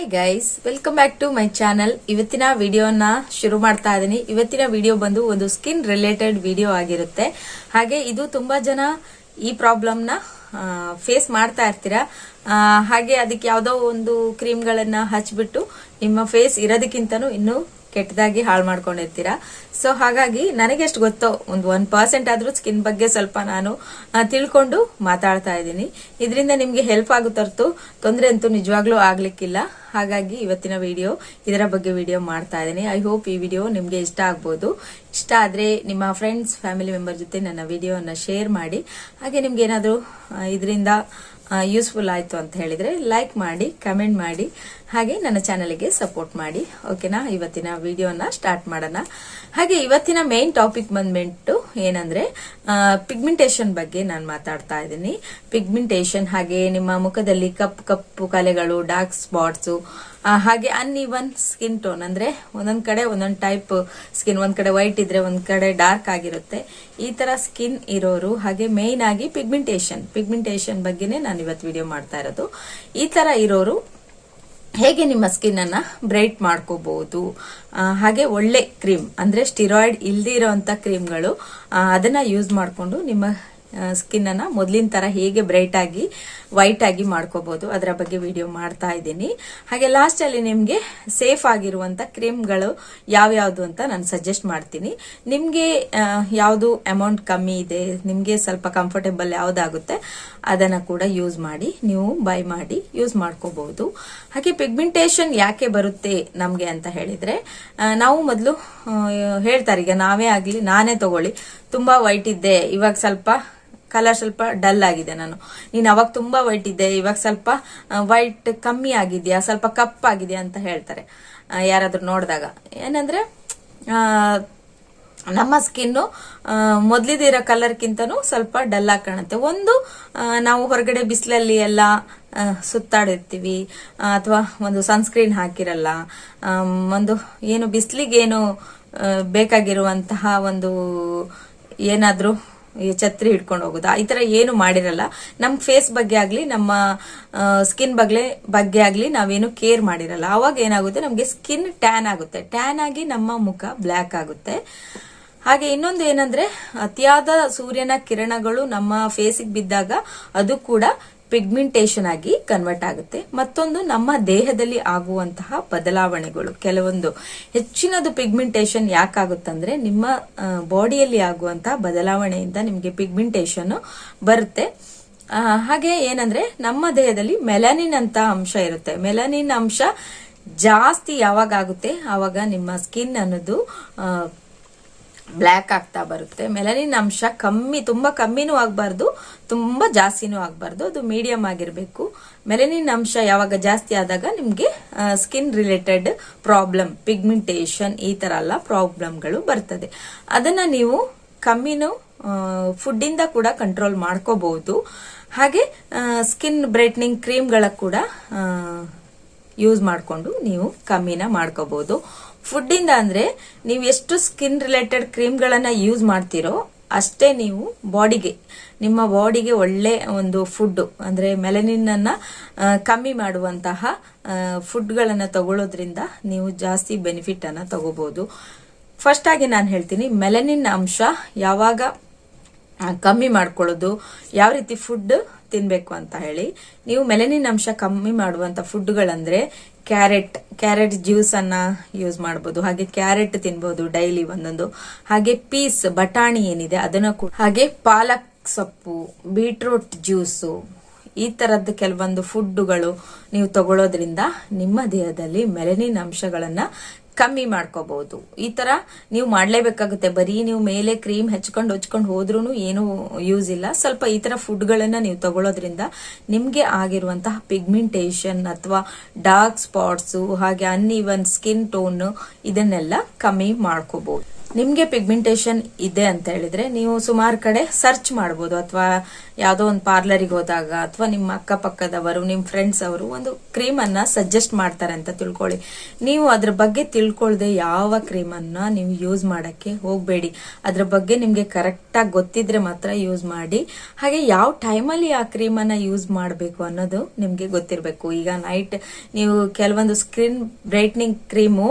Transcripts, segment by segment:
Hi guys welcome back to my channel ಇವತ್ತಿನ ವಿಡಿಯೋನ ಶುರು ಮಾಡ್ತಾ ಇದ್ದೀನಿ ಇವತ್ತಿನ ವಿಡಿಯೋ ಬಂದು ಒಂದು ಸ್ಕಿನ್ ರಿಲೇಟೆಡ್ ವಿಡಿಯೋ ಆಗಿರುತ್ತೆ. ಹಾಗೆ ಇದು ತುಂಬಾ ಜನ ಈ ಪ್ರಾಬ್ಲಮ್ನ ಫೇಸ್ ಮಾಡ್ತಾ ಇರ್ತೀರಾ. ಹಾಗೆ ಅದಕ್ಕೆ ಯಾವುದೋ ಒಂದು ಕ್ರೀಮ್ಗಳನ್ನ ಹಚ್ಬಿಟ್ಟು ನಿಮ್ಮ ಫೇಸ್ ಇರೋದಕ್ಕಿಂತನೂ ಇನ್ನೂ ಕೆಟ್ಟದಾಗಿ ಹಾಳು ಮಾಡ್ಕೊಂಡಿರ್ತೀರಾ? ಸೊ ಹಾಗಾಗಿ ನನಗೆ ಎಷ್ಟು ಗೊತ್ತೋ, ಒಂದು ಒನ್ ಪರ್ಸೆಂಟ್ ಆದ್ರೂ ಸ್ಕಿನ್ ಬಗ್ಗೆ ಸ್ವಲ್ಪ ನಾನು ತಿಳ್ಕೊಂಡು ಮಾತಾಡ್ತಾ ಇದ್ದೀನಿ. ಇದರಿಂದ ನಿಮಗೆ ಹೆಲ್ಪ್ ಆಗುತ್ತೆ ಹೊರತು ತೊಂದರೆ ಅಂತೂ ನಿಜವಾಗ್ಲೂ ಆಗ್ಲಿಕ್ಕಿಲ್ಲ. ಹಾಗಾಗಿ ಇವತ್ತಿನ ವಿಡಿಯೋ ಇದರ ಬಗ್ಗೆ ವಿಡಿಯೋ ಮಾಡ್ತಾ ಇದ್ದೀನಿ. ಐ ಹೋಪ್ ಈ ವಿಡಿಯೋ ನಿಮಗೆ ಇಷ್ಟ ಆಗ್ಬೋದು. ಇಷ್ಟ ಆದ್ರೆ ನಿಮ್ಮ ಫ್ರೆಂಡ್ಸ್ ಫ್ಯಾಮಿಲಿ ಮೆಂಬರ್ ಜೊತೆ ನನ್ನ ವಿಡಿಯೋನ ಶೇರ್ ಮಾಡಿ. ಹಾಗೆ ನಿಮ್ಗೆ ಏನಾದರೂ ಇದರಿಂದ ಯೂಸ್ಫುಲ್ ಆಯಿತು ಅಂತ ಹೇಳಿದರೆ ಲೈಕ್ ಮಾಡಿ ಕಮೆಂಟ್ ಮಾಡಿ, ಹಾಗೆ ನನ್ನ ಚಾನಲ್ಗೆ ಸಪೋರ್ಟ್ ಮಾಡಿ. ಓಕೆನಾ ಇವತ್ತಿನ ವಿಡಿಯೋನ ಸ್ಟಾರ್ಟ್ ಮಾಡೋಣ. ಹಾಗೆ ಇವತ್ತಿನ ಮೇನ್ ಟಾಪಿಕ್ ಬಂದ್ಬಿಟ್ಟು ಏನಂದ್ರೆ ಪಿಗ್ಮೆಂಟೇಷನ್ ಬಗ್ಗೆ ನಾನು ಮಾತಾಡ್ತಾ ಇದ್ದೀನಿ. ಪಿಗ್ಮೆಂಟೇಷನ್ ಹಾಗೆ ನಿಮ್ಮ ಮುಖದಲ್ಲಿ ಕಪ್ಪು ಕಪ್ಪು ಕಲೆಗಳು ಡಾರ್ಕ್ ಸ್ಪಾಟ್ಸ್ ಹಾಗೆ ಅನ್ಇವನ್ ಸ್ಕಿನ್ ಟೋನ್ ಅಂದ್ರೆ ಒಂದೊಂದ್ ಕಡೆ ಒಂದೊಂದ್ ಟೈಪ್ ಸ್ಕಿನ್ ಒಂದ್ ಕಡೆ ವೈಟ್ ಇದ್ರೆ ಒಂದ್ ಕಡೆ ಡಾರ್ಕ್ ಆಗಿರುತ್ತೆ. ಈ ತರ ಸ್ಕಿನ್ ಇರೋರು ಹಾಗೆ ಮೇನ್ ಆಗಿ ಪಿಗ್ಮೆಂಟೇಷನ್ ಪಿಗ್ಮೆಂಟೇಷನ್ ಬಗ್ಗೆನೇ ನಾನು ಇವತ್ತು ವಿಡಿಯೋ ಮಾಡ್ತಾ ಇರೋದು. ಈ ತರ ಇರೋರು ಹೇಗೆ ನಿಮ್ಮ ಸ್ಕಿನ್ ಅನ್ನ ಬ್ರೈಟ್ ಮಾಡ್ಕೋಬಹುದು? ಹಾಗೆ ಒಳ್ಳೆ ಕ್ರೀಮ್ ಅಂದ್ರೆ ಸ್ಟಿರಾಯ್ಡ್ ಇಲ್ದೇ ಇರೋಂತ ಕ್ರೀಮ್ಗಳು ಅದನ್ನ ಯೂಸ್ ಮಾಡಿಕೊಂಡು ನಿಮ್ಮ ಸ್ಕಿನ್ ಅನ್ನ ಮೊದಲಿನ ತರ ಹೇಗೆ ಬ್ರೈಟ್ ಆಗಿ ವೈಟ್ ಆಗಿ ಮಾಡ್ಕೋಬಹುದು ಅದರ ಬಗ್ಗೆ ವಿಡಿಯೋ ಮಾಡ್ತಾ ಇದ್ದೀನಿ. ಹಾಗೆ ಲಾಸ್ಟ್ ಅಲ್ಲಿ ನಿಮ್ಗೆ ಸೇಫ್ ಆಗಿರುವಂತ ಕ್ರೀಮ್ಗಳು ಯಾವ್ಯಾವ್ದು ಅಂತ ನಾನು ಸಜೆಸ್ಟ್ ಮಾಡ್ತೀನಿ. ನಿಮ್ಗೆ ಯಾವುದು ಯಾವ್ದು ಅಮೌಂಟ್ ಕಮ್ಮಿ ಇದೆ, ನಿಮ್ಗೆ ಸ್ವಲ್ಪ ಕಂಫರ್ಟೇಬಲ್ ಯಾವ್ದಾಗುತ್ತೆ, ಅದನ್ನ ಕೂಡ ಯೂಸ್ ಮಾಡಿ, ನೀವು ಬೈ ಮಾಡಿ ಯೂಸ್ ಮಾಡ್ಕೋಬಹುದು ಹಾಗೆ ಪಿಗ್ಮೆಂಟೇಷನ್ ಯಾಕೆ ಬರುತ್ತೆ ನಮ್ಗೆ ಅಂತ ಹೇಳಿದ್ರೆ ನಾವು ಮೊದಲು ಹೇಳ್ತಾರೆ, ಈಗ ನಾವೇ ಆಗ್ಲಿ, ನಾನೇ ತಗೊಳ್ಳಿ. ತುಂಬಾ ವೈಟ್ ಇದ್ದೆ, ಇವಾಗ ಸ್ವಲ್ಪ ಕಲರ್ ಸ್ವಲ್ಪ ಡಲ್ ಆಗಿದೆ ನಾನು. ನೀನು ಅವಾಗ ತುಂಬಾ ವೈಟ್ ಇದ್ದೆ, ಇವಾಗ ಸ್ವಲ್ಪ ವೈಟ್ ಕಮ್ಮಿ ಆಗಿದೆಯಾ, ಸ್ವಲ್ಪ ಕಪ್ಪಾಗಿದೆಯಾ ಅಂತ ಹೇಳ್ತಾರೆ. ಯಾರಾದರೂ ನೋಡಿದಾಗ. ಏನಂದ್ರೆ ನಮ್ಮ ಸ್ಕಿನ್ನು ಮೊದ್ಲಿದಿರೋ ಕಲರ್ಗಿಂತನೂ ಸ್ವಲ್ಪ ಡಲ್ ಆಗಿ ಕಾಣುತ್ತೆ. ಒಂದು ನಾವು ಹೊರಗಡೆ ಬಿಸಿಲಲ್ಲಿ ಎಲ್ಲ ಸುತ್ತಾಡಿರ್ತೀವಿ, ಅಥವಾ ಒಂದು ಸನ್ಸ್ಕ್ರೀನ್ ಹಾಕಿರಲ್ಲ ಒಂದು ಏನು ಬಿಸಿಲಿಗೇನು ಬೇಕಾಗಿರುವಂತಹ ಒಂದು ಏನಾದ್ರೂ ಛತ್ರಿ ಹಿಡ್ಕೊಂಡು ಹೋಗೋದು. ಈ ತರ ಏನು ಮಾಡಿರಲ್ಲ. ನಮ್ ಫೇಸ್ ಬಗ್ಗೆ ಆಗ್ಲಿ, ನಮ್ಮ ಸ್ಕಿನ್ ಬಗ್ಗೆ ಬಗ್ಗೆ ಆಗ್ಲಿ ನಾವೇನು ಕೇರ್ ಮಾಡಿರಲ್ಲ. ಅವಾಗ ಏನಾಗುತ್ತೆ? ನಮ್ಗೆ ಸ್ಕಿನ್ ಟ್ಯಾನ್ ಆಗುತ್ತೆ. ಟ್ಯಾನ್ ಆಗಿ ನಮ್ಮ ಮುಖ ಬ್ಲ್ಯಾಕ್ ಆಗುತ್ತೆ. ಹಾಗೆ ಇನ್ನೊಂದು ಏನಂದ್ರೆ, ಅತಿಯಾದ ಸೂರ್ಯನ ಕಿರಣಗಳು ನಮ್ಮ ಫೇಸಿಗೆ ಬಿದ್ದಾಗ ಅದು ಕೂಡ ಪಿಗ್ಮೆಂಟೇಷನ್ ಆಗಿ ಕನ್ವರ್ಟ್ ಆಗುತ್ತೆ. ಮತ್ತೊಂದು ನಮ್ಮ ದೇಹದಲ್ಲಿ ಆಗುವಂತಹ ಬದಲಾವಣೆಗಳು. ಕೆಲವೊಂದು ಹೆಚ್ಚಿನದು ಪಿಗ್ಮೆಂಟೇಷನ್ ಯಾಕಾಗುತ್ತಂದ್ರೆ ನಿಮ್ಮ ಬಾಡಿಯಲ್ಲಿ ಆಗುವಂತಹ ಬದಲಾವಣೆಯಿಂದ ನಿಮಗೆ ಪಿಗ್ಮೆಂಟೇಷನ್ ಬರುತ್ತೆ. ಹಾಗೆ ಏನಂದ್ರೆ ನಮ್ಮ ದೇಹದಲ್ಲಿ ಮೆಲನಿನ್ ಅಂತ ಅಂಶ ಇರುತ್ತೆ. ಮೆಲನಿನ್ ಅಂಶ ಜಾಸ್ತಿ ಯಾವಾಗ ಆಗುತ್ತೆ ಆವಾಗ ನಿಮ್ಮ ಸ್ಕಿನ್ ಅನ್ನೋದು ಬ್ಲ್ಯಾಕ್ ಆಗ್ತಾ ಬರುತ್ತೆ. ಮೆಲನಿನ್ ಅಂಶ ಕಮ್ಮಿ, ತುಂಬಾ ಕಮ್ಮಿನೂ ಆಗಬಾರ್ದು, ತುಂಬಾ ಜಾಸ್ತಿನೂ ಆಗಬಾರ್ದು. ಅದು ಮೀಡಿಯಂ ಆಗಿರಬೇಕು. ಮೆಲನಿನ್ ಅಂಶ ಯಾವಾಗ ಜಾಸ್ತಿ ಆದಾಗ ನಿಮಗೆ ಸ್ಕಿನ್ ರಿಲೇಟೆಡ್ ಪ್ರಾಬ್ಲಮ್ ಪಿಗ್ಮೆಂಟೇಷನ್ ಈ ತರ ಎಲ್ಲ ಪ್ರಾಬ್ಲಮ್ಗಳು ಬರ್ತದೆ. ಅದನ್ನ ನೀವು ಕಮ್ಮಿನೂ ಇಂದ ಕೂಡ ಕಂಟ್ರೋಲ್ ಮಾಡ್ಕೋಬಹುದು. ಹಾಗೆ ಸ್ಕಿನ್ ಬ್ರೈಟ್ನಿಂಗ್ ಕ್ರೀಮ್ಗಳ ಕೂಡ ಯೂಸ್ ಮಾಡಿಕೊಂಡು ನೀವು ಕಮ್ಮಿನ ಮಾಡ್ಕೋಬಹುದು ಫುಡ್ ಇಂದ ಅಂದ್ರೆ ನೀವು ಎಷ್ಟು ಸ್ಕಿನ್ ರಿಲೇಟೆಡ್ ಕ್ರೀಮ್ಗಳನ್ನ ಯೂಸ್ ಮಾಡ್ತೀರೋ ಅಷ್ಟೇ ನೀವು ಬಾಡಿಗೆ ನಿಮ್ಮ ಬಾಡಿಗೆ ಒಳ್ಳೆ ಒಂದು ಫುಡ್ ಅಂದ್ರೆ ಮೆಲನಿನ್ ಅನ್ನ ಕಮ್ಮಿ ಮಾಡುವಂತಹ ಫುಡ್ಗಳನ್ನ ತಗೊಳ್ಳೋದ್ರಿಂದ ನೀವು ಜಾಸ್ತಿ ಬೆನಿಫಿಟ್ ಅನ್ನ ತಗೋಬಹುದು ಫಸ್ಟ್ ಆಗಿ ನಾನು ಹೇಳ್ತೀನಿ ಮೆಲನಿನ್ ಅಂಶ ಯಾವಾಗ ಕಮ್ಮಿ ಮಾಡ್ಕೊಳ್ಳೋದು, ಯಾವ ರೀತಿ ಫುಡ್ ತಿನ್ಬೇಕು ಅಂತ ಹೇಳಿ ನೀವು ಮೆಲನಿನ್ ಅಂಶ ಕಮ್ಮಿ ಮಾಡುವಂತ ಫುಡ್ಗಳಂದ್ರೆ ಕ್ಯಾರೆಟ್ ಕ್ಯಾರೆಟ್ ಜ್ಯೂಸ್ ಅನ್ನ ಯೂಸ್ ಮಾಡಬಹುದು ಹಾಗೆ ಕ್ಯಾರೆಟ್ ತಿನ್ಬಹುದು ಡೈಲಿ ಒಂದೊಂದು. ಹಾಗೆ ಪೀಸ್, ಬಟಾಣಿ ಏನಿದೆ ಅದನ್ನ ಕೂಡ ಹಾಗೆ ಪಾಲಕ್ ಸೊಪ್ಪು ಬೀಟ್ರೂಟ್ ಜ್ಯೂಸು ಈ ತರದ ಕೆಲವೊಂದು ಫುಡ್ಗಳು ನೀವು ತಗೊಳ್ಳೋದ್ರಿಂದ ನಿಮ್ಮ ದೇಹದಲ್ಲಿ ಮೆಲನಿನ್ ಅಂಶಗಳನ್ನ ಕಮ್ಮಿ ಮಾಡ್ಕೋಬಹುದು. ಈ ತರ ನೀವು ಮಾಡ್ಲೇಬೇಕಾಗುತ್ತೆ. ಬರೀ ನೀವು ಮೇಲೆ ಕ್ರೀಮ್ ಹಚ್ಕೊಂಡು ಹಚ್ಕೊಂಡು ಹೋದ್ರೂ ಏನು ಯೂಸ್ ಇಲ್ಲ. ಸ್ವಲ್ಪ ಈ ತರ ಫುಡ್ಗಳನ್ನ ನೀವು ತಗೊಳ್ಳೋದ್ರಿಂದ ನಿಮ್ಗೆ ಆಗಿರುವಂತಹ ಪಿಗ್ಮೆಂಟೇಷನ್ ಅಥವಾ ಡಾರ್ಕ್ ಸ್ಪಾಟ್ಸ್ ಹಾಗೆ ಅನ್ಇವನ್ ಸ್ಕಿನ್ ಟೋನ್ ಇದನ್ನೆಲ್ಲ ಕಮ್ಮಿ ಮಾಡ್ಕೋಬಹುದು. ನಿಮ್ಗೆ ಪಿಗ್ಮೆಂಟೇಷನ್ ಇದೆ ಅಂತ ಹೇಳಿದ್ರೆ ನೀವು ಸುಮಾರು ಕಡೆ ಸರ್ಚ್ ಮಾಡಬಹುದು ಅಥವಾ ಯಾವುದೋ ಒಂದು ಪಾರ್ಲರಿಗೆ ಹೋದಾಗ ಅಥವಾ ನಿಮ್ಮ ಅಕ್ಕಪಕ್ಕದವರು ನಿಮ್ಮ ಫ್ರೆಂಡ್ಸ್ ಅವರು ಒಂದು ಕ್ರೀಮ್ ಅನ್ನ ಸಜೆಸ್ಟ್ ಮಾಡ್ತಾರೆ ಅಂತ ತಿಳ್ಕೊಳ್ಳಿ. ನೀವು ಅದ್ರ ಬಗ್ಗೆ ತಿಳ್ಕೊಳ್ದೆ ಯಾವ ಕ್ರೀಮ್ ಅನ್ನ ನೀವು ಯೂಸ್ ಮಾಡಕ್ಕೆ ಹೋಗ್ಬೇಡಿ. ಅದ್ರ ಬಗ್ಗೆ ನಿಮಗೆ ಕರೆಕ್ಟ್ ಆಗಿ ಗೊತ್ತಿದ್ರೆ ಮಾತ್ರ ಯೂಸ್ ಮಾಡಿ. ಹಾಗೆ ಯಾವ ಟೈಮಲ್ಲಿ ಆ ಕ್ರೀಮ್ ಅನ್ನ ಯೂಸ್ ಮಾಡಬೇಕು ಅನ್ನೋದು ನಿಮ್ಗೆ ಗೊತ್ತಿರಬೇಕು. ಈಗ ನೈಟ್ ನೀವು ಕೆಲವೊಂದು ಸ್ಕಿನ್ ಬ್ರೈಟ್ನಿಂಗ್ ಕ್ರೀಮು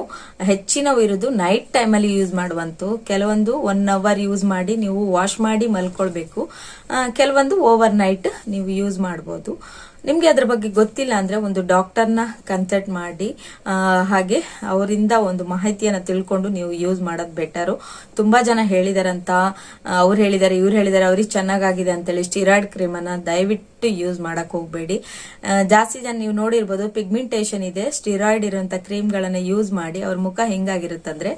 ಹೆಚ್ಚಿನವು ಇರೋದು ನೈಟ್ ಟೈಮಲ್ಲಿ ಯೂಸ್ ಮಾಡುವಂತು. ಕೆಲವೊಂದು ಒನ್ ಅವರ್ ಯೂಸ್ ಮಾಡಿ ನೀವು ವಾಶ್ ಮಾಡಿ ಮಲ್ಕೊಳ್ಬೇಕು. ಕೆಲವೊಂದು ಓವರ್ ನೈಟ್ ನೀವು ಯೂಸ್ ಮಾಡ್ಬೋದು. ನಿಮ್ಗೆ ಅದ್ರ ಬಗ್ಗೆ ಗೊತ್ತಿಲ್ಲ ಅಂದ್ರೆ ಒಂದು ಡಾಕ್ಟರ್ನ ಕನ್ಸಲ್ಟ್ ಮಾಡಿ ಹಾಗೆ ಅವರಿಂದ ಒಂದು ಮಾಹಿತಿಯನ್ನ ತಿಳ್ಕೊಂಡು ನೀವು ಯೂಸ್ ಮಾಡೋದು ಬೆಟರು. ತುಂಬಾ ಜನ ಹೇಳಿದಾರಂತ ಅವ್ರು ಹೇಳಿದಾರೆ, ಇವ್ರು ಹೇಳಿದಾರೆ, ಅವ್ರಿಗೆ ಚೆನ್ನಾಗಾಗಿದೆ ಅಂತೇಳಿ ಸ್ಟಿರಾಯ್ಡ್ ಕ್ರೀಮ್ ಅನ್ನ ದಯವಿಟ್ಟು ಯೂಸ್ ಮಾಡಕ್ ಹೋಗ್ಬೇಡಿ. ಜಾಸ್ತಿ ಜನ ನೀವು ನೋಡಿರ್ಬೋದು, ಪಿಗ್ಮೆಂಟೇಷನ್ ಇದೆ, ಸ್ಟಿರಾಯ್ಡ್ ಇರುವಂತ ಕ್ರೀಮ್ ಗಳನ್ನ ಯೂಸ್ ಮಾಡಿ ಅವ್ರ ಮುಖ ಹೆಂಗಾಗಿರುತ್ತಂದ್ರೆ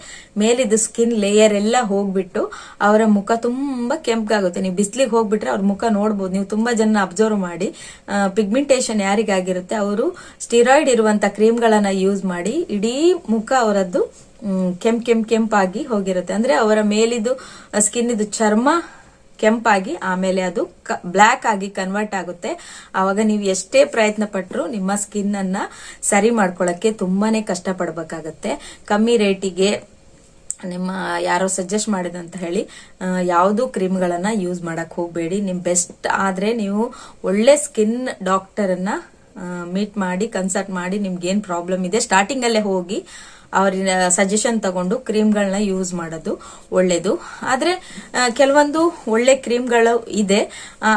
ಮೇಲಿದ್ದು ಸ್ಕಿನ್ ಲೇಯರ್ ಎಲ್ಲ ಹೋಗ್ಬಿಟ್ಟು ಅವರ ಮುಖ ತುಂಬಾ ಕೆಂಪಾಗುತ್ತೆ ನೀವು ಬಿಸ್ಲಿಗೆ ಹೋಗ್ಬಿಟ್ರೆ ಅವ್ರ ಮುಖ ನೋಡ್ಬೋದು, ನೀವು ತುಂಬಾ ಜನ ಅಬ್ಸರ್ವ್ ಮಾಡಿ ಪಿಗ್ಮೆಂಟೇಷನ್ ಯಾರಿಗಾಗಿರುತ್ತೆ, ಅವರು ಸ್ಟಿರಾಯ್ಡ್ ಇರುವಂತ ಕ್ರೀಮ್ಗಳನ್ನ ಯೂಸ್ ಮಾಡಿ, ಇಡೀ ಮುಖ ಅವರದ್ದು ಕೆಂಪ್ ಕೆಂಪ್ ಕೆಂಪಾಗಿ ಹೋಗಿರುತ್ತೆ. ಅಂದ್ರೆ ಅವರ ಮೇಲಿದ್ದು ಸ್ಕಿನ್ ಇದು ಚರ್ಮ ಕೆಂಪಾಗಿ, ಆಮೇಲೆ ಅದು ಬ್ಲ್ಯಾಕ್ ಆಗಿ ಕನ್ವರ್ಟ್ ಆಗುತ್ತೆ. ಆವಾಗ ನೀವು ಎಷ್ಟೇ ಪ್ರಯತ್ನ ಪಟ್ಟರು ನಿಮ್ಮ ಸ್ಕಿನ್ ಅನ್ನ ಸರಿ ಮಾಡ್ಕೊಳ್ಳಕ್ಕೆ ತುಂಬಾನೇ ಕಷ್ಟ ಪಡ್ಬೇಕಾಗತ್ತೆ ಕಮ್ಮಿ ರೇಟಿಗೆ ನಿಮ್ಮ ಯಾರೋ ಸಜೆಸ್ಟ್ ಮಾಡಿದಂತ ಹೇಳಿ ಯಾವುದು ಕ್ರೀಮ್ಗಳನ್ನ ಯೂಸ್ ಮಾಡಕ್ ಹೋಗಬೇಡಿ. ನಿಮ್ ಬೆಸ್ಟ್ ಆದ್ರೆ ನೀವು ಒಳ್ಳೆ ಸ್ಕಿನ್ ಡಾಕ್ಟರನ್ನ ಮೀಟ್ ಮಾಡಿ ಕನ್ಸಲ್ಟ್ ಮಾಡಿ ನಿಮ್ಗೆ ಏನ್ ಪ್ರಾಬ್ಲಮ್ ಇದೆ ಸ್ಟಾರ್ಟಿಂಗ್ ಅಲ್ಲೇ ಹೋಗಿ ಅವ್ರ ಸಜೆಷನ್ ತಗೊಂಡು ಕ್ರೀಮ್ಗಳನ್ನ ಯೂಸ್ ಮಾಡೋದು ಒಳ್ಳೇದು. ಆದ್ರೆ ಕೆಲವೊಂದು ಒಳ್ಳೆ ಕ್ರೀಮ್ಗಳು ಇದೆ.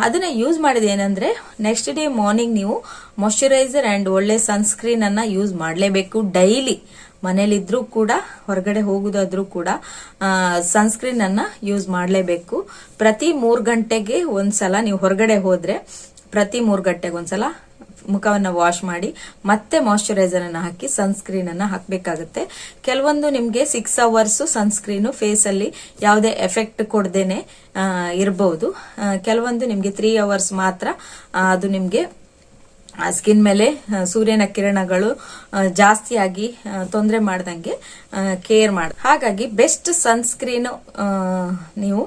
ಅದನ್ನ ಯೂಸ್ ಮಾಡಿದ ಏನಂದ್ರೆ ನೆಕ್ಸ್ಟ್ ಡೇ ಮಾರ್ನಿಂಗ್ ನೀವು ಮಾಯಶ್ಚರೈಸರ್ ಅಂಡ್ ಒಳ್ಳೆ ಸನ್ಸ್ಕ್ರೀನ್ ಅನ್ನ ಯೂಸ್ ಮಾಡಲೇಬೇಕು. ಡೈಲಿ ಮನೇಲಿದ್ರೂ ಕೂಡ, ಹೊರಗಡೆ ಹೋಗುದಾದ್ರೂ ಕೂಡ ಸನ್ಸ್ಕ್ರೀನ್ ಅನ್ನ ಯೂಸ್ ಮಾಡಲೇಬೇಕು. ಪ್ರತಿ ಮೂರ್ ಗಂಟೆಗೆ ಒಂದ್ಸಲ ನೀವು ಹೊರಗಡೆ ಹೋದ್ರೆ, ಪ್ರತಿ ಮೂರ್ ಗಂಟೆಗೆ ಒಂದ್ಸಲ ಮುಖವನ್ನ ವಾಶ್ ಮಾಡಿ ಮತ್ತೆ ಮಾಯಶ್ಚರೈಸರ್ ಅನ್ನ ಹಾಕಿ ಸನ್ಸ್ಕ್ರೀನ್ ಅನ್ನ ಹಾಕಬೇಕಾಗುತ್ತೆ. ಕೆಲವೊಂದು ನಿಮಗೆ ಸಿಕ್ಸ್ ಅವರ್ಸ್ ಸನ್ಸ್ಕ್ರೀನ್ ಫೇಸ್ ಅಲ್ಲಿ ಯಾವುದೇ ಎಫೆಕ್ಟ್ ಕೊಡದೇನೆ ಇರಬಹುದು ಕೆಲವೊಂದು ನಿಮಗೆ ತ್ರೀ ಅವರ್ಸ್ ಮಾತ್ರ ಅದು ನಿಮಗೆ ಸ್ಕಿನ್ ಮೇಲೆ ಸೂರ್ಯನ ಕಿರಣಗಳು ಜಾಸ್ತಿಯಾಗಿ ತೊಂದರೆ ಮಾಡ್ದಂಗೆ ಕೇರ್ ಮಾಡ ಹಾಗಾಗಿ ಬೆಸ್ಟ್ ಸನ್ಸ್ಕ್ರೀನ್ ನೀವು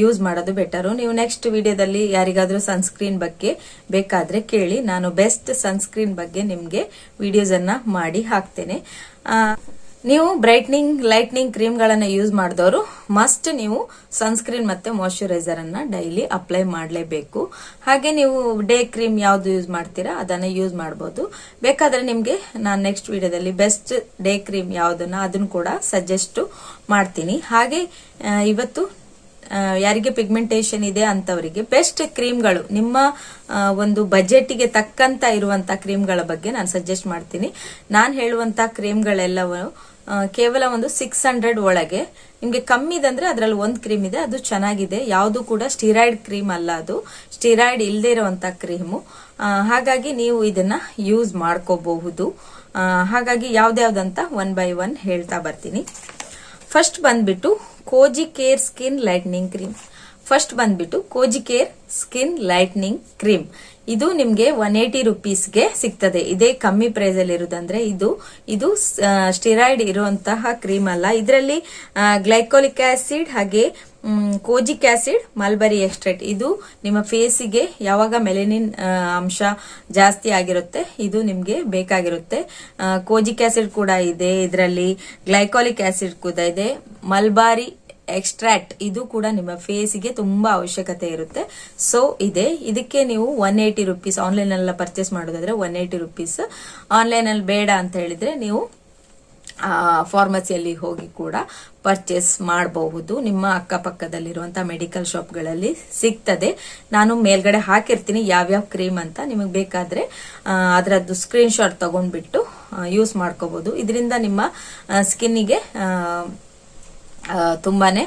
ಯೂಸ್ ಮಾಡೋದು ಬೆಟರು ನೀವು ನೆಕ್ಸ್ಟ್ ವಿಡಿಯೋದಲ್ಲಿ ಯಾರಿಗಾದ್ರೂ ಸನ್ಸ್ಕ್ರೀನ್ ಬಗ್ಗೆ ಬೇಕಾದ್ರೆ ಕೇಳಿ. ನಾನು ಬೆಸ್ಟ್ ಸನ್ಸ್ಕ್ರೀನ್ ಬಗ್ಗೆ ನಿಮಗೆ ವಿಡಿಯೋಸ್ ಅನ್ನ ಮಾಡಿ ಹಾಕ್ತೇನೆ. ನೀವು ಬ್ರೈಟ್ನಿಂಗ್ ಲೈಟ್ನಿಂಗ್ ಕ್ರೀಮ್ ಗಳನ್ನ ಯೂಸ್ ಮಾಡಿದವರು ಮಸ್ಟ್ ನೀವು ಸನ್ಸ್ಕ್ರೀನ್ ಮತ್ತೆ ಮಾಯಶ್ಚರೈಸರ್ ಅನ್ನ ಡೈಲಿ ಅಪ್ಲೈ ಮಾಡಲೇಬೇಕು. ಹಾಗೆ ನೀವು ಡೇ ಕ್ರೀಮ್ ಯಾವ್ದು ಯೂಸ್ ಮಾಡ್ತೀರಾ ಅದನ್ನ ಯೂಸ್ ಮಾಡಬಹುದು ಬೇಕಾದ್ರೆ ನಿಮಗೆ ನಾನು ನೆಕ್ಸ್ಟ್ ವಿಡಿಯೋದಲ್ಲಿ ಬೆಸ್ಟ್ ಡೇ ಕ್ರೀಮ್ ಯಾವ್ದನ್ನ ಅದನ್ನು ಕೂಡ ಸಜೆಸ್ಟ್ ಮಾಡ್ತೀನಿ. ಹಾಗೆ ಇವತ್ತು ಯಾರಿಗೆ ಪಿಗ್ಮೆಂಟೇಷನ್ ಇದೆ ಅಂತವರಿಗೆ ಬೆಸ್ಟ್ ಕ್ರೀಮ್ಗಳು ನಿಮ್ಮ ಒಂದು ಬಜೆಟ್ಗೆ ತಕ್ಕಂತ ಇರುವಂತ ಕ್ರೀಮ್ಗಳ ಬಗ್ಗೆ ನಾನು ಸಜೆಸ್ಟ್ ಮಾಡ್ತೀನಿ. ನಾನು ಹೇಳುವಂತ ಕ್ರೀಮ್ಗಳೆಲ್ಲವೂ ಕೇವಲ ಒಂದು ಸಿಕ್ಸ್ ಹಂಡ್ರೆಡ್ ಒಳಗೆ. ನಿಮ್ಗೆ ಕಮ್ಮಿ ಅಂದ್ರೆ ಅದರಲ್ಲಿ ಒಂದು ಕ್ರೀಮ್ ಇದೆ, ಅದು ಚೆನ್ನಾಗಿದೆ. ಯಾವುದು ಕೂಡ ಸ್ಟಿರಾಯ್ಡ್ ಕ್ರೀಮ್ ಅಲ್ಲ ಅದು. ಸ್ಟಿರಾಯ್ಡ್ ಇಲ್ಲದೆ ಇರುವಂತ ಕ್ರೀಮು ಹಾಗಾಗಿ ನೀವು ಇದನ್ನ ಯೂಸ್ ಮಾಡ್ಕೋಬಹುದು. ಹಾಗಾಗಿ ಯಾವ್ದ್ಯಾವ್ದಂತ ಒನ್ ಬೈ ಒನ್ ಹೇಳ್ತಾ ಬರ್ತೀನಿ. ಫಸ್ಟ್ ಬಂದ್ಬಿಟ್ಟು Kozi care skin lightening cream first ಬಂದ್ಬಿಟ್ಟು Kozi care skin lightening cream ಇದು ನಿಮ್ಗೆ ಒನ್ ಏಟಿ ರುಪೀಸ್ಗೆ ಸಿಗ್ತದೆ. ಇದೇ ಕಮ್ಮಿ ಪ್ರೈಸ್ ಅಲ್ಲಿ ಇರುದಂದ್ರೆ ಇದು. ಇದು ಸ್ಟಿರಾಯ್ಡ್ ಇರುವಂತಹ ಕ್ರೀಮ್ ಅಲ್ಲ. ಇದರಲ್ಲಿ ಗ್ಲೈಕೋಲಿಕ್ ಆಸಿಡ್ ಹಾಗೆ ಕೋಜಿಕ್ ಆಸಿಡ್ ಮಲ್ಬರಿ ಎಕ್ಸ್ಟ್ರೇಟ್ ಇದು ನಿಮ್ಮ ಫೇಸಿಗೆ ಯಾವಾಗ ಮೆಲೆನಿನ್ ಅಂಶ ಜಾಸ್ತಿ ಆಗಿರುತ್ತೆ, ಇದು ನಿಮ್ಗೆ ಬೇಕಾಗಿರುತ್ತೆ. ಕೋಜಿಕ್ ಆಸಿಡ್ ಕೂಡ ಇದೆ. ಇದರಲ್ಲಿ ಗ್ಲೈಕೋಲಿಕ್ ಆಸಿಡ್ ಕೂಡ ಇದೆ. ಮಲ್ಬಾರಿ ಎಕ್ಸ್ಟ್ರಾಕ್ಟ್ ಇದು ಕೂಡ ನಿಮ್ಮ ಫೇಸ್ಗೆ ತುಂಬಾ ಅವಶ್ಯಕತೆ ಇರುತ್ತೆ. ಸೊ ಇದೆ. ಇದಕ್ಕೆ ನೀವು ಒನ್ ಏಯ್ಟಿ ರುಪೀಸ್ ಆನ್ಲೈನ್ ಎಲ್ಲ ಪರ್ಚೇಸ್ ಮಾಡೋದಾದ್ರೆ ಒನ್ ಏಯ್ಟಿ ರುಪೀಸ್ ಆನ್ಲೈನ್ ಅಲ್ಲಿ ಬೇಡ ಅಂತ ಹೇಳಿದ್ರೆ ನೀವು ಫಾರ್ಮಸಿಯಲ್ಲಿ ಹೋಗಿ ಕೂಡ ಪರ್ಚೇಸ್ ಮಾಡಬಹುದು. ನಿಮ್ಮ ಅಕ್ಕಪಕ್ಕದಲ್ಲಿರುವಂತಹ ಮೆಡಿಕಲ್ ಶಾಪ್ಗಳಲ್ಲಿ ಸಿಗ್ತದೆ. ನಾನು ಮೇಲ್ಗಡೆ ಹಾಕಿರ್ತೀನಿ ಯಾವ್ಯಾವ ಕ್ರೀಮ್ ಅಂತ. ನಿಮಗೆ ಬೇಕಾದ್ರೆ ಅದರದ್ದು ಸ್ಕ್ರೀನ್ಶಾಟ್ ತಗೊಂಡ್ಬಿಟ್ಟು ಯೂಸ್ ಮಾಡ್ಕೋಬಹುದು. ಇದರಿಂದ ನಿಮ್ಮ ಸ್ಕಿನ್ನಿಗೆ ತುಂಬಾನೇ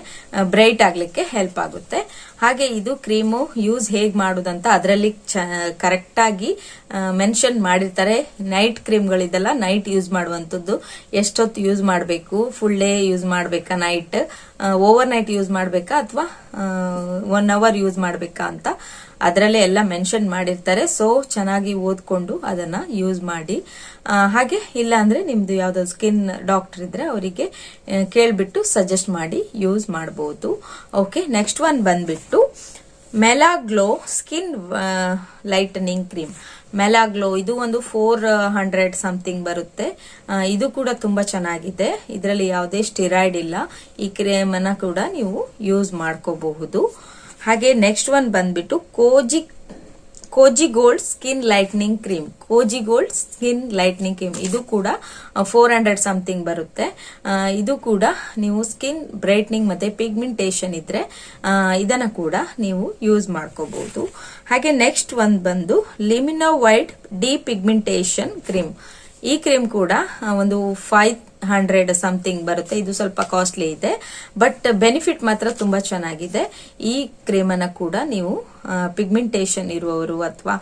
ಬ್ರೈಟ್ ಆಗ್ಲಿಕ್ಕೆ ಹೆಲ್ಪ್ ಆಗುತ್ತೆ. ಹಾಗೆ ಇದು ಕ್ರೀಮು ಯೂಸ್ ಹೇಗ್ ಮಾಡುದಂತ ಅದರಲ್ಲಿ ಕರೆಕ್ಟ್ ಆಗಿ ಮೆನ್ಷನ್ ಮಾಡಿರ್ತಾರೆ. ನೈಟ್ ಕ್ರೀಮ್ಗಳಿದೆಲ್ಲ ನೈಟ್ ಯೂಸ್ ಮಾಡುವಂಥದ್ದು. ಎಷ್ಟೊತ್ತು ಯೂಸ್ ಮಾಡಬೇಕು? ಫುಲ್ ಡೇ ಯೂಸ್ ಮಾಡಬೇಕಾ ನೈಟ್ ಓವರ್ ನೈಟ್ ಯೂಸ್ ಮಾಡಬೇಕಾ ಅಥವಾ ಒನ್ ಅವರ್ ಯೂಸ್ ಮಾಡಬೇಕಾ ಅಂತ. ಅದರಲ್ಲೇ ಎಲ್ಲ ಮೆನ್ಷನ್ ಮಾಡಿರ್ತಾರೆ. ಸೊ ಚೆನ್ನಾಗಿ ಓದ್ಕೊಂಡು ಅದನ್ನ ಯೂಸ್ ಮಾಡಿ. ಹಾಗೆ ಇಲ್ಲ ಅಂದ್ರೆ ನಿಮ್ದು ಯಾವ್ದಾದ್ರು ಸ್ಕಿನ್ ಡಾಕ್ಟರ್ ಇದ್ರೆ ಅವರಿಗೆ ಕೇಳ್ಬಿಟ್ಟು ಸಜೆಸ್ಟ್ ಮಾಡಿ ಯೂಸ್ ಮಾಡಬಹುದು ಓಕೆ ನೆಕ್ಸ್ಟ್ ಒನ್ ಬಂದ್ಬಿಟ್ಟು Melaglow skin lightening cream Melaglow, ಇದು ಒಂದು ಫೋರ್ ಹಂಡ್ರೆಡ್ ಸಮಥಿಂಗ್ ಬರುತ್ತೆ. ಇದು ಕೂಡ ತುಂಬಾ ಚೆನ್ನಾಗಿದೆ. ಇದರಲ್ಲಿ ಯಾವುದೇ ಸ್ಟಿರಾಯ್ಡ್ ಇಲ್ಲ. ಈ ಕ್ರೇಮ್ ಕೂಡ ನೀವು ಯೂಸ್ ಮಾಡ್ಕೋಬಹುದು. ಹಾಗೆ ನೆಕ್ಸ್ಟ್ ಒನ್ ಬಂದ್ಬಿಟ್ಟು Kozi Kozi gold skin lightening cream Kozi gold skin lightening cream ಇದು ಕೂಡ ಫೋರ್ ಹಂಡ್ರೆಡ್ ಸಮಥಿಂಗ್ ಬರುತ್ತೆ. ಇದು ಕೂಡ ನೀವು ಸ್ಕಿನ್ ಬ್ರೈಟ್ನಿಂಗ್ ಮತ್ತೆ ಪಿಗ್ಮೆಂಟೇಷನ್ ಇದ್ರೆ ಇದನ್ನು ಕೂಡ ನೀವು ಯೂಸ್ ಮಾಡ್ಕೋಬಹುದು ಹಾಗೆ ನೆಕ್ಸ್ಟ್ ಒಂದು ಬಂದು ಲಿಮಿನೋ ವೈಟ್ ಡಿ ಪಿಗ್ಮೆಂಟೇಷನ್ ಕ್ರೀಮ್ ಈ ಕ್ರೀಮ್ ಕೂಡ ಒಂದು ಫೈವ್ ಹಂಡ್ರೆಡ್ ಸಮಥಿಂಗ್ ಬರುತ್ತೆ. ಇದು ಸ್ವಲ್ಪ ಕಾಸ್ಟ್ಲಿ ಇದೆ ಬಟ್ ಬೆನಿಫಿಟ್ ಮಾತ್ರ ತುಂಬಾ ಚೆನ್ನಾಗಿದೆ. ಈ ಕ್ರೀಮ್ ಅನ್ನ ಕೂಡ ನೀವು ಪಿಗ್ಮೆಂಟೇಷನ್ ಇರುವವರು ಅಥವಾ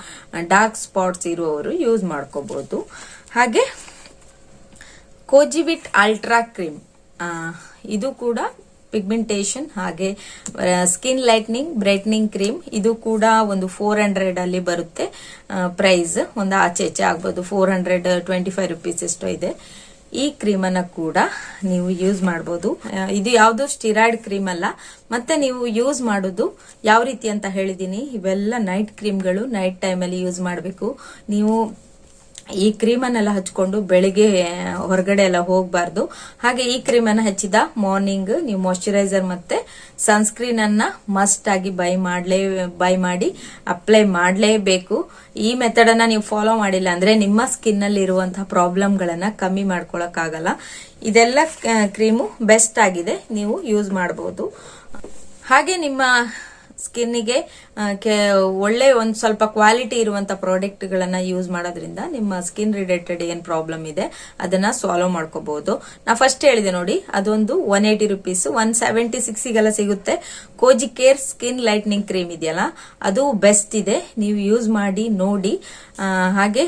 ಡಾರ್ಕ್ ಸ್ಪಾಟ್ಸ್ ಇರುವವರು ಯೂಸ್ ಮಾಡ್ಕೋಬಹುದು ಹಾಗೆ ಕೋಜಿವಿಟ್ ಅಲ್ಟ್ರಾ ಕ್ರೀಮ್ ಇದು ಕೂಡ ಪಿಗ್ಮೆಂಟೇಷನ್ ಹಾಗೆ ಸ್ಕಿನ್ ಲೈಟ್ನಿಂಗ್ ಬ್ರೈಟ್ನಿಂಗ್ ಕ್ರೀಮ್ ಇದು ಕೂಡ ಒಂದು ಫೋರ್ ಹಂಡ್ರೆಡ್ ಅಲ್ಲಿ ಬರುತ್ತೆ. ಪ್ರೈಸ್ ಒಂದು ಆಚೆ ಈಚೆ ಆಗ್ಬೋದು. Four hundred twenty five rupees ಎಷ್ಟೋ ಇದೆ. ಈ ಕ್ರೀಮ್ ಅನ್ನ ಕೂಡ ನೀವು ಯೂಸ್ ಮಾಡಬಹುದು ಇದು ಯಾವುದು ಸ್ಟಿರಾಯ್ಡ್ ಕ್ರೀಮ್ ಅಲ್ಲ. ಮತ್ತೆ ನೀವು ಯೂಸ್ ಮಾಡೋದು ಯಾವ ರೀತಿ ಅಂತ ಹೇಳಿದೀನಿ. ಇವೆಲ್ಲ ನೈಟ್ ಕ್ರೀಮ್ಗಳು ನೈಟ್ ಟೈಮಲ್ಲಿ ಯೂಸ್ ಮಾಡಬೇಕು. ನೀವು ಈ ಕ್ರೀಮನ್ನೆಲ್ಲ ಹಚ್ಕೊಂಡು ಬೆಳಿಗ್ಗೆ ಹೊರಗಡೆ ಎಲ್ಲ ಹೋಗಬಾರ್ದು. ಹಾಗೆ ಈ ಕ್ರೀಮನ್ನು ಹಚ್ಚಿದ ಮಾರ್ನಿಂಗ್ ನೀವು ಮಾಯಶ್ಚರೈಸರ್ ಮತ್ತೆ ಸನ್ಸ್ಕ್ರೀನ್ ಅನ್ನ ಮಸ್ಟ್ ಆಗಿ ಬೈ ಮಾಡ್ಲೇ ಬೈ ಮಾಡಿ ಅಪ್ಲೈ ಮಾಡಲೇಬೇಕು. ಈ ಮೆಥಡ್ ಅನ್ನ ನೀವು ಫಾಲೋ ಮಾಡಿಲ್ಲ ಅಂದ್ರೆ ನಿಮ್ಮ ಸ್ಕಿನ್ ಅಲ್ಲಿ ಇರುವಂತಹ ಪ್ರಾಬ್ಲಮ್ಗಳನ್ನ ಕಮ್ಮಿ ಮಾಡ್ಕೊಳಕ್ಕಾಗಲ್ಲ. ಇದೆಲ್ಲ ಕ್ರೀಮು ಬೆಸ್ಟ್ ಆಗಿದೆ. ನೀವು ಯೂಸ್ ಮಾಡಬಹುದು ಹಾಗೆ ನಿಮ್ಮ ಸ್ಕಿನ್ನಿಗೆ ಒಳ್ಳೆ ಒಂದು ಸ್ವಲ್ಪ ಕ್ವಾಲಿಟಿ ಇರುವಂತ ಪ್ರಾಡಕ್ಟ್ ಗಳನ್ನ ಯೂಸ್ ಮಾಡೋದ್ರಿಂದ ನಿಮ್ಮ ಸ್ಕಿನ್ ರಿಲೇಟೆಡ್ ಏನ್ ಪ್ರಾಬ್ಲಮ್ ಇದೆ, ಅದನ್ನ ಸಾಲ್ವ್ ಮಾಡ್ಕೋಬಹುದು ನಾ ಫಸ್ಟ್ ಹೇಳಿದೆ ನೋಡಿ, ಅದೊಂದು one eighty rupees one seventy ಸಿಕ್ಸಿಗೆಲ್ಲ ಸಿಗುತ್ತೆ. Kozi care skin lightening cream ಇದೆಯಲ್ಲ, ಅದು ಬೆಸ್ಟ್ ಇದೆ. ನೀವು ಯೂಸ್ ಮಾಡಿ, ನೋಡಿ. ಹಾಗೆ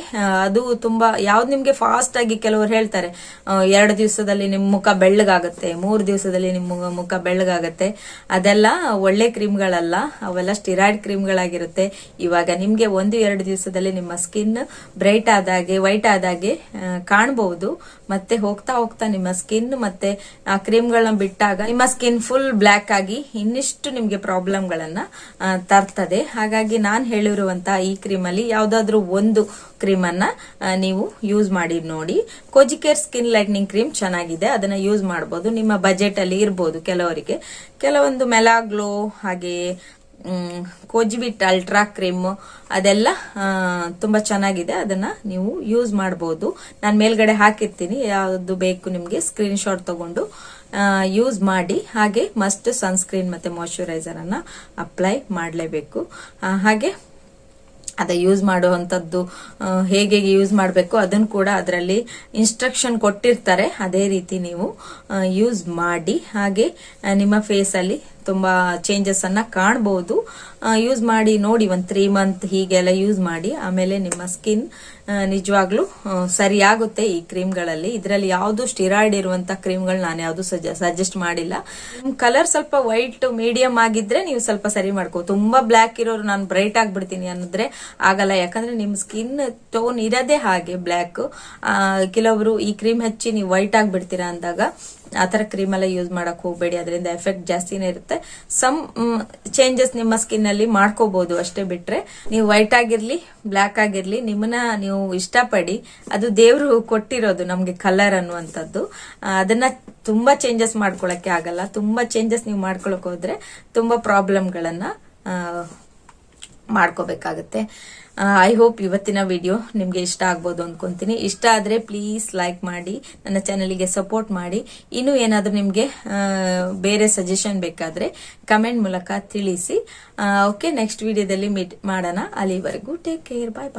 ಅದು ತುಂಬಾ, ಯಾವ್ದು ನಿಮ್ಗೆ ಫಾಸ್ಟ್ ಆಗಿ ಕೆಲವರು ಹೇಳ್ತಾರೆ ಎರಡು ದಿವಸದಲ್ಲಿ ನಿಮ್ ಮುಖ ಬೆಳ್ಳಗಾಗತ್ತೆ, ಮೂರು ದಿವಸದಲ್ಲಿ ನಿಮ್ ಮುಖ- ಬೆಳ್ಳಗಾಗತ್ತೆ, ಅದೆಲ್ಲ ಒಳ್ಳೆ ಕ್ರೀಮ್ಗಳಲ್ಲ, ಅವೆಲ್ಲ ಸ್ಟಿರಾಯ್ಡ್ ಕ್ರೀಮ್ಗಳಾಗಿರುತ್ತೆ. ಇವಾಗ ನಿಮ್ಗೆ ಒಂದು, ಎರಡು ದಿವಸದಲ್ಲಿ ನಿಮ್ಮ ಸ್ಕಿನ್ ಬ್ರೈಟ್ ಆದಾಗೆ ವೈಟ್ ಆದಾಗೆ ಕಾಣಬಹುದು ಮತ್ತೆ ಹೋಗ್ತಾ ಹೋಗ್ತಾ ನಿಮ್ಮ ಸ್ಕಿನ್ ಮತ್ತೆ ಆ ಕ್ರೀಮ್ಗಳನ್ನ ಬಿಟ್ಟಾಗ ನಿಮ್ಮ ಸ್ಕಿನ್ ಫುಲ್ ಬ್ಲ್ಯಾಕ್ ಆಗಿ ಇನ್ನಿಷ್ಟು ನಿಮ್ಗೆ ಪ್ರಾಬ್ಲಮ್ಗಳನ್ನ ತರ್ತದೆ. ಹಾಗಾಗಿ ನಾನ್ ಹೇಳಿರುವಂತಹ ಈ ಕ್ರೀಮ್ ಅಲ್ಲಿ ಯಾವ್ದಾದ್ರು ಒಂದು ಕ್ರೀಮ್ ಅನ್ನ ನೀವು ಯೂಸ್ ಮಾಡಿ ನೋಡಿ. ಕೋಜಿಕೇರ್ ಸ್ಕಿನ್ ಲೈಟ್ನಿಂಗ್ ಕ್ರೀಮ್ ಚೆನ್ನಾಗಿದೆ. ಅದನ್ನ ಯೂಸ್ ಮಾಡಬಹುದು ನಿಮ್ಮ ಬಜೆಟ್ ಅಲ್ಲಿ ಇರಬಹುದು ಕೆಲವರಿಗೆ. ಕೆಲವೊಂದು ಮೆಲಾಗ್ಲೋ ಹಾಗೆ ಕೋಜಿಬಿಟ್ ಅಲ್ಟ್ರಾ ಕ್ರೀಮ್ ಅದೆಲ್ಲ ತುಂಬಾ ಚೆನ್ನಾಗಿದೆ. ಅದನ್ನ ನೀವು ಯೂಸ್ ಮಾಡಬಹುದು ನಾನು ಮೇಲ್ಗಡೆ ಹಾಕಿರ್ತೀನಿ. ಯಾವುದು ಬೇಕು ನಿಮ್ಗೆ ಸ್ಕ್ರೀನ್ ಶಾಟ್ ತಗೊಂಡು ಯೂಸ್ ಮಾಡಿ. ಹಾಗೆ ಮಸ್ಟ್ ಸನ್ಸ್ಕ್ರೀನ್ ಮತ್ತೆ ಅನ್ನ ಅಪ್ಲೈ ಮಾಡಲೇಬೇಕು. ಹಾಗೆ ಅದ ಯೂಸ್ ಮಾಡುವಂಥದ್ದು ಹೇಗೆ ಯೂಸ್ ಮಾಡಬೇಕು ಅದನ್ನು ಕೂಡ ಅದರಲ್ಲಿ ಇನ್ಸ್ಟ್ರಕ್ಷನ್ ಕೊಟ್ಟಿರ್ತಾರೆ. ಅದೇ ರೀತಿ ನೀವು ಯೂಸ್ ಮಾಡಿ. ಹಾಗೆ ನಿಮ್ಮ ಫೇಸಲ್ಲಿ ತುಂಬಾ ಚೇಂಜಸ್ ಅನ್ನ ಕಾಣಬಹುದು ಯೂಸ್ ಮಾಡಿ ನೋಡಿ ಒಂದು ತ್ರೀ ಮಂತ್ ಹೀಗೆಲ್ಲ ಯೂಸ್ ಮಾಡಿ, ಆಮೇಲೆ ನಿಮ್ಮ ಸ್ಕಿನ್ ನಿಜವಾಗ್ಲೂ ಸರಿಯಾಗುತ್ತೆ ಈ ಕ್ರೀಮ್ಗಳಲ್ಲಿ ಇದರಲ್ಲಿ ಯಾವುದು ಸ್ಟಿರಾಯ್ಡ್ ಇರುವಂತ ಕ್ರೀಮ್ಗಳು ನಾನು ಯಾವುದು ಸಜೆಸ್ಟ್ ಮಾಡಿಲ್ಲ. ಕಲರ್ ಸ್ವಲ್ಪ ವೈಟ್ ಮೀಡಿಯಂ ಆಗಿದ್ರೆ ನೀವು ಸ್ವಲ್ಪ ಸರಿ ಮಾಡ್ಕೋ. ತುಂಬಾ ಬ್ಲ್ಯಾಕ್ ಇರೋರು ನಾನು ಬ್ರೈಟ್ ಆಗಿಬಿಡ್ತೀನಿ ಅನ್ನೋದ್ರೆ ಆಗಲ್ಲ. ಯಾಕಂದ್ರೆ ನಿಮ್ ಸ್ಕಿನ್ ಟೋನ್ ಇರೋದೇ ಹಾಗೆ ಬ್ಲ್ಯಾಕ್ ಕೆಲವರು ಈ ಕ್ರೀಮ್ ಹಚ್ಚಿ ನೀವು ವೈಟ್ ಆಗ್ಬಿಡ್ತೀರಾ ಅಂದಾಗ ಆತರ ಕ್ರೀಮ್ ಎಲ್ಲ ಯೂಸ್ ಮಾಡಕ್ ಹೋಗ್ಬೇಡಿ. ಅದರಿಂದ ಎಫೆಕ್ಟ್ ಜಾಸ್ತಿನೇ ಇರುತ್ತೆ. ಸಮ್ ಚೇಂಜಸ್ ನಿಮ್ಮ ಸ್ಕಿನ್ ಅಲ್ಲಿ ಮಾಡ್ಕೋಬಹುದು ಅಷ್ಟೇ ಬಿಟ್ರೆ. ನೀವು ವೈಟ್ ಆಗಿರ್ಲಿ ಬ್ಲ್ಯಾಕ್ ಆಗಿರ್ಲಿ ನಿಮ್ಮನ್ನ ನೀವು ಇಷ್ಟಪಡಿ ಅದು ದೇವರು ಕೊಟ್ಟಿರೋದು ನಮ್ಗೆ ಕಲರ್ ಅನ್ನುವಂಥದ್ದು. ಆ, ಅದನ್ನ ತುಂಬಾ ಚೇಂಜಸ್ ಮಾಡ್ಕೊಳಕ್ಕೆ ಆಗಲ್ಲ. ತುಂಬಾ ಚೇಂಜಸ್ ನೀವು ಮಾಡ್ಕೊಳಕ್ ಹೋದ್ರೆ ತುಂಬಾ ಪ್ರಾಬ್ಲಮ್ಗಳನ್ನ ಮಾಡ್ಕೋಬೇಕಾಗತ್ತೆ. ಐ ಹೋಪ್ ಇವತ್ತಿನ ವಿಡಿಯೋ ನಿಮಗೆ ಇಷ್ಟ ಆಗ್ಬೋದು ಅಂದ್ಕೊತೀನಿ ಇಷ್ಟ ಆದರೆ ಪ್ಲೀಸ್ ಲೈಕ್ ಮಾಡಿ, ನನ್ನ ಚಾನಲಿಗೆ ಸಪೋರ್ಟ್ ಮಾಡಿ. ಇನ್ನೂ ಏನಾದರೂ ನಿಮಗೆ ಬೇರೆ ಸಜೆಷನ್ ಬೇಕಾದರೆ ಕಮೆಂಟ್ ಮೂಲಕ ತಿಳಿಸಿ. ಓಕೆ ನೆಕ್ಸ್ಟ್ ವಿಡಿಯೋದಲ್ಲಿ ಮೀಟ್ ಮಾಡೋಣ. ಅಲ್ಲಿವರೆಗೂ ಟೇಕ್ ಕೇರ್ ಬಾಯ್ ಬಾಯ್